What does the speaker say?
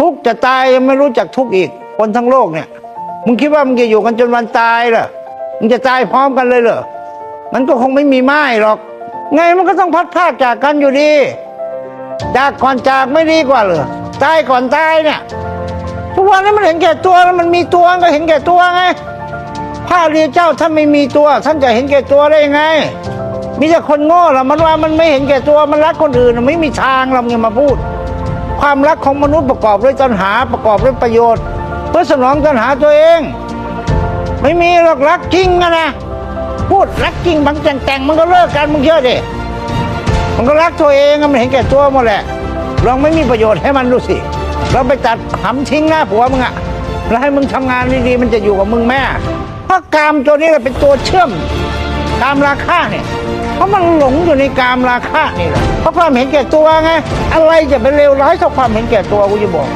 ทุกข์จะตายยังไม่รู้จักทุกข์อีก คนทั้งโลกเนี่ย มึงคิดว่ามึงจะอยู่กันจนวันตายเหรอมึงจะตายพร้อมกันเลยเหรอมันก็คงไม่มีไม้หรอก ไงมันก็ต้องพัดพากจากกันอยู่ดีจากก่อนจากไม่ดีกว่าเหรอตายก่อนตายเนี่ย ทุกวันนี้มันเห็นแก่ตัวแล้วมันมีตัวก็เห็นแก่ตัวไงพระเรียเจ้าท่านไม่มีตัว ท่านจะเห็นแก่ตัวได้ยังไง มีแต่คนโง่ละมันว่ามันไม่เห็นแก่ตัวมันรักคนอื่น ไม่มีทางเราเนี่ยมาพูด ความรักของมนุษย์ประกอบด้วยตัณหาประกอบด้วยประโยชน์ เพื่อสนองตัณหาตัวเอง ไม่มีหรอกรักจริงอะนะพูดรักจริงบางแต่งแต่งมันก็เลิกกันมึงเชื่อดิมันก็รักตัวเองมันเห็นแก่ตัวหมดแหละลองไม่มีประโยชน์ให้มันดูสิเราไปตัดหำทิ้งหน้าผัวมึงอะแล้วให้มึงทำงานดีๆมันจะอยู่กับมึงแม่เพราะกามตัวนี้แหละเป็นตัวเชื่อมกามราคะเนี่ย เพราะมันหลงอยู่ในกามราคะนี่แหละเพราะความเห็นแก่ตัวไงอะไรจะเป็นเลวร้ายเท่าความเห็นแก่ตัวกูจะบอก